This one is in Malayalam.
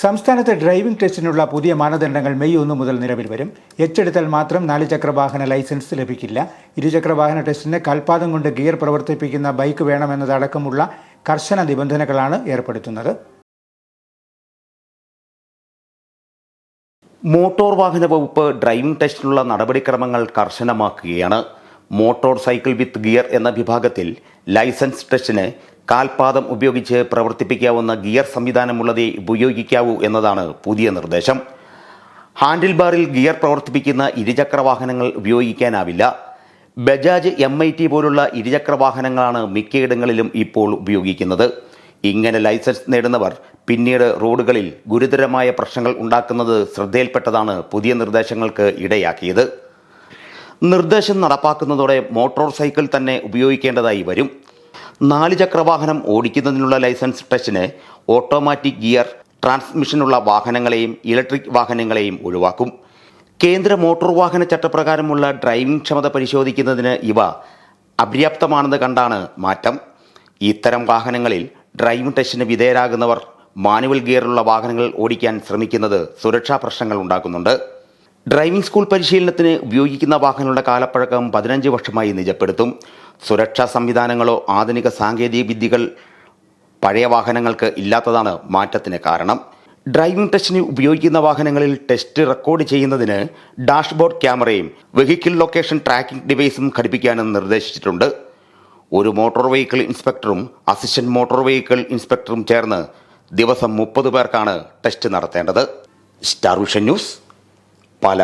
സംസ്ഥാനത്തെ ഡ്രൈവിംഗ് ടെസ്റ്റിനുള്ള പുതിയ മാനദണ്ഡങ്ങൾ മെയ് ഒന്ന് മുതൽ നിലവിൽ വരും. എച്ചെടുത്താൽ മാത്രം നാല് ചക്ര വാഹന ലൈസൻസ് ലഭിക്കില്ല. ഇരുചക്ര വാഹന ടെസ്റ്റിന് കാൽപാദം കൊണ്ട് ഗിയർ പ്രവർത്തിപ്പിക്കുന്ന ബൈക്ക് വേണമെന്നതടക്കമുള്ള കർശന നിബന്ധനകളാണ് ഏർപ്പെടുത്തുന്നത്. മോട്ടോർ വാഹന വകുപ്പ് ഡ്രൈവിംഗ് ടെസ്റ്റിനുള്ള നടപടിക്രമങ്ങൾ കർശനമാക്കുകയാണ്. മോട്ടോർ സൈക്കിൾ വിത്ത് ഗിയർ എന്ന വിഭാഗത്തിൽ ലൈസൻസ് ടെസ്റ്റിന് കാൽപാദം ഉപയോഗിച്ച് പ്രവർത്തിപ്പിക്കാവുന്ന ഗിയർ സംവിധാനമുള്ളതേ ഉപയോഗിക്കാവൂ എന്നതാണ് പുതിയ നിർദ്ദേശം. ഹാൻഡിൽ ബാറിൽ ഗിയർ പ്രവർത്തിപ്പിക്കുന്ന ഇരുചക്ര വാഹനങ്ങൾ ഉപയോഗിക്കാനാവില്ല. ബജാജ് എം ഐ ടി പോലുള്ള ഇരുചക്ര വാഹനങ്ങളാണ് മിക്കയിടങ്ങളിലും ഇപ്പോൾ ഉപയോഗിക്കുന്നത്. ഇങ്ങനെ ലൈസൻസ് നേടുന്നവർ പിന്നീട് റോഡുകളിൽ ഗുരുതരമായ പ്രശ്നങ്ങൾ ഉണ്ടാക്കുന്നത് ശ്രദ്ധയിൽപ്പെട്ടതാണ് പുതിയ നിർദ്ദേശങ്ങൾക്ക് ഇടയാക്കിയത്. നിർദ്ദേശം നടപ്പാക്കുന്നതോടെ മോട്ടോർ സൈക്കിൾ തന്നെ ഉപയോഗിക്കേണ്ടതായി വരും. നാല് വാഹനം ഓടിക്കുന്നതിനുള്ള ലൈസൻസ് ടെസ്റ്റിന് ഓട്ടോമാറ്റിക് ഗിയർ ട്രാൻസ്മിഷനുള്ള വാഹനങ്ങളെയും ഇലക്ട്രിക് വാഹനങ്ങളെയും ഒഴിവാക്കും. കേന്ദ്ര മോട്ടോർ വാഹന ചട്ടപ്രകാരമുള്ള ഡ്രൈവിംഗ് ക്ഷമത പരിശോധിക്കുന്നതിന് ഇവ അപര്യാപ്തമാണെന്ന് കണ്ടാണ് മാറ്റം. ഇത്തരം വാഹനങ്ങളിൽ ഡ്രൈവിംഗ് ടെസ്റ്റിന് വിധേയരാകുന്നവർ മാനുവൽ ഗിയറുള്ള വാഹനങ്ങൾ ഓടിക്കാൻ ശ്രമിക്കുന്നത് സുരക്ഷാ പ്രശ്നങ്ങൾ ഉണ്ടാക്കുന്നുണ്ട്. ഡ്രൈവിംഗ് സ്കൂൾ പരിശീലനത്തിന് ഉപയോഗിക്കുന്ന വാഹനങ്ങളുടെ കാലപ്പഴക്കം പതിനഞ്ച് വർഷമായി നിജപ്പെടുത്തും. സുരക്ഷാ സംവിധാനങ്ങളോ ആധുനിക സാങ്കേതിക വിദ്യകൾ പഴയ വാഹനങ്ങൾക്ക് ഇല്ലാത്തതാണ് മാറ്റത്തിന് കാരണം. ഡ്രൈവിംഗ് ടെസ്റ്റിന് ഉപയോഗിക്കുന്ന വാഹനങ്ങളിൽ ടെസ്റ്റ് റെക്കോർഡ് ചെയ്യുന്നതിന് ഡാഷ്ബോർഡ് ക്യാമറയും വെഹിക്കിൾ ലൊക്കേഷൻ ട്രാക്കിംഗ് ഡിവൈസും ഘടിപ്പിക്കാനും നിർദ്ദേശിച്ചിട്ടുണ്ട്. ഒരു മോട്ടോർ വെഹിക്കിൾ ഇൻസ്പെക്ടറും അസിസ്റ്റന്റ് മോട്ടോർ വെഹിക്കിൾ ഇൻസ്പെക്ടറും ചേർന്ന് ദിവസം മുപ്പത് പേർക്കാണ് ടെസ്റ്റ് നടത്തേണ്ടത്. സ്റ്റാർ വിഷൻ ന്യൂസ് പാല